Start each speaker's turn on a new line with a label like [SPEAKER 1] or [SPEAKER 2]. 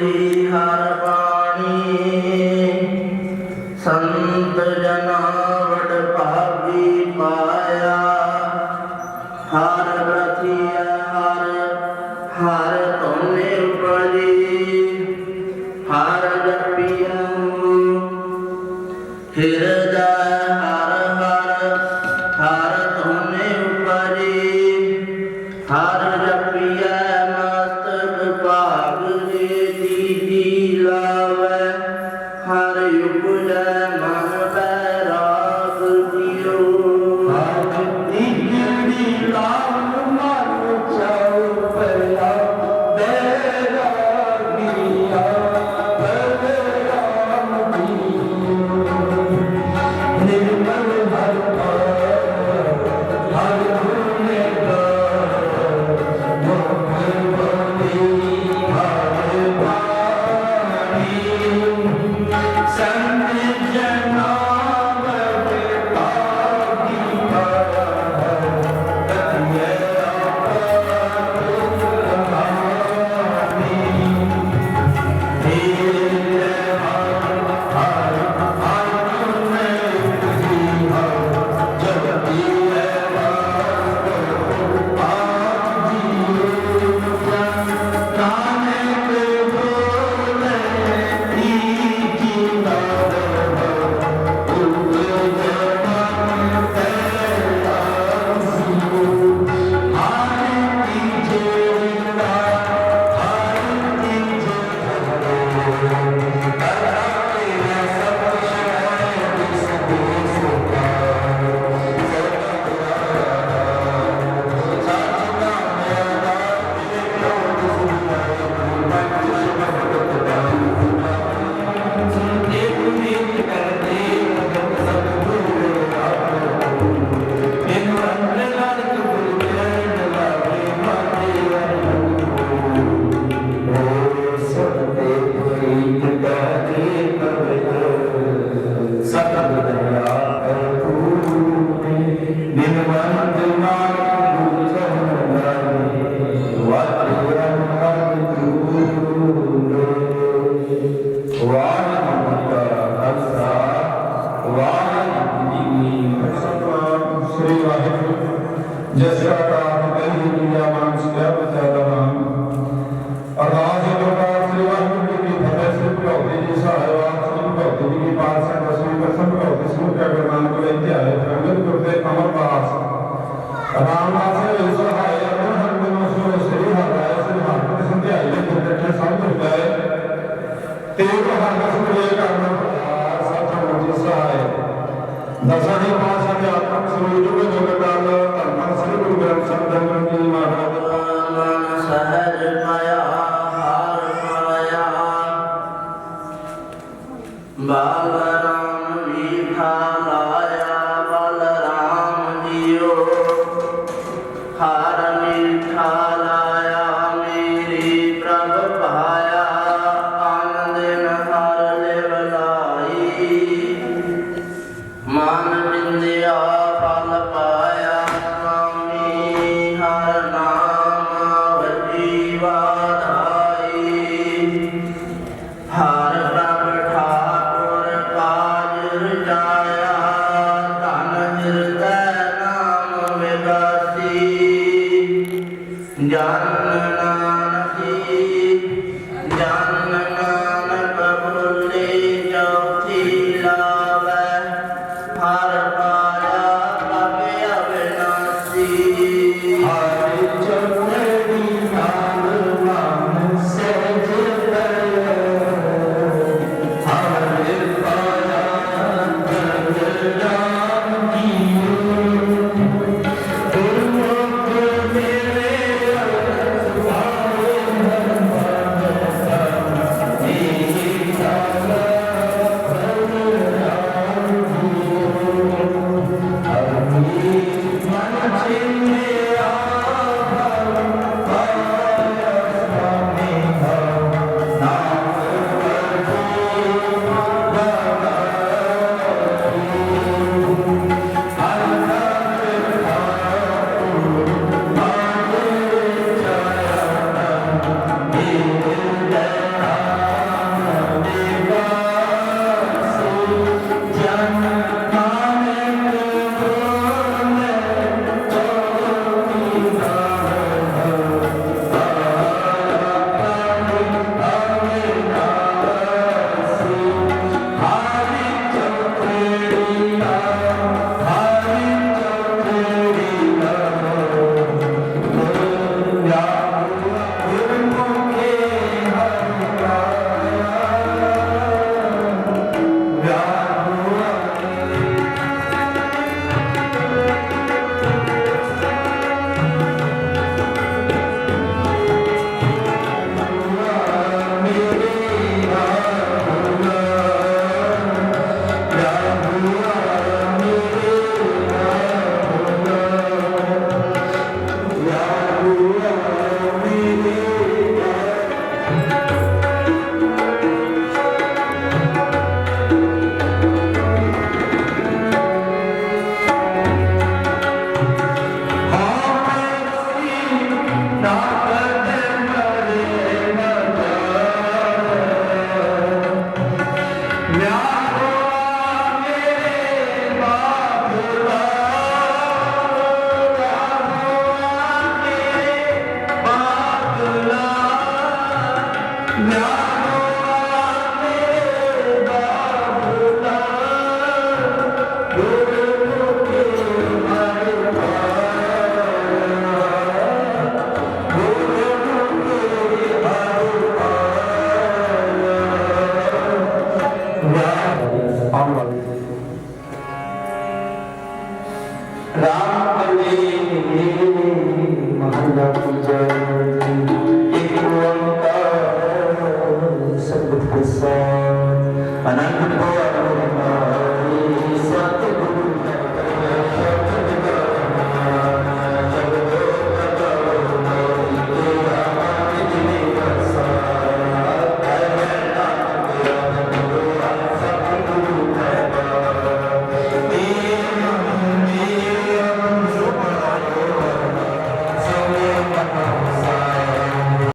[SPEAKER 1] ਸੋਈ ਹਰ ਬਾਣੀ। ਸੰਤ ਜਨਾ ਵਡ ਭਾਗੀ ਪਾਇਆ। ਹਰ ਰਤੀਆ ਹਰ ਹਰ ਤੁਮਨੇ ਉਪਜੀ ਹਰ
[SPEAKER 2] ਜਪ ਦਸਾਂ ਪਾਸ ਸਾਡੇ ਆਤਮ ਸਰੂਪ ਜੋ ਜਗਤ ਨਾਲ ਧੰਨ ਧੰਨ ਸ੍ਰੀ ਗੁਰੂ ਗ੍ਰੰਥ ਸਾਹਿਬ ਜੀ ਮਹਾਰਾਜ
[SPEAKER 1] ਸਹਿਜ ਮਾਇਆ ਹਾਰ ਮਾਇਆ ਬਾਬਾ ਰਾਮ ਵੀ ਖਾਇਆ ਬਲ ਰਾਮ ਜੀਓ ਹਾਰ ਮੀ ਖਾਇਆ ਮੇਰੀ ਪ੍ਰਭ
[SPEAKER 2] No.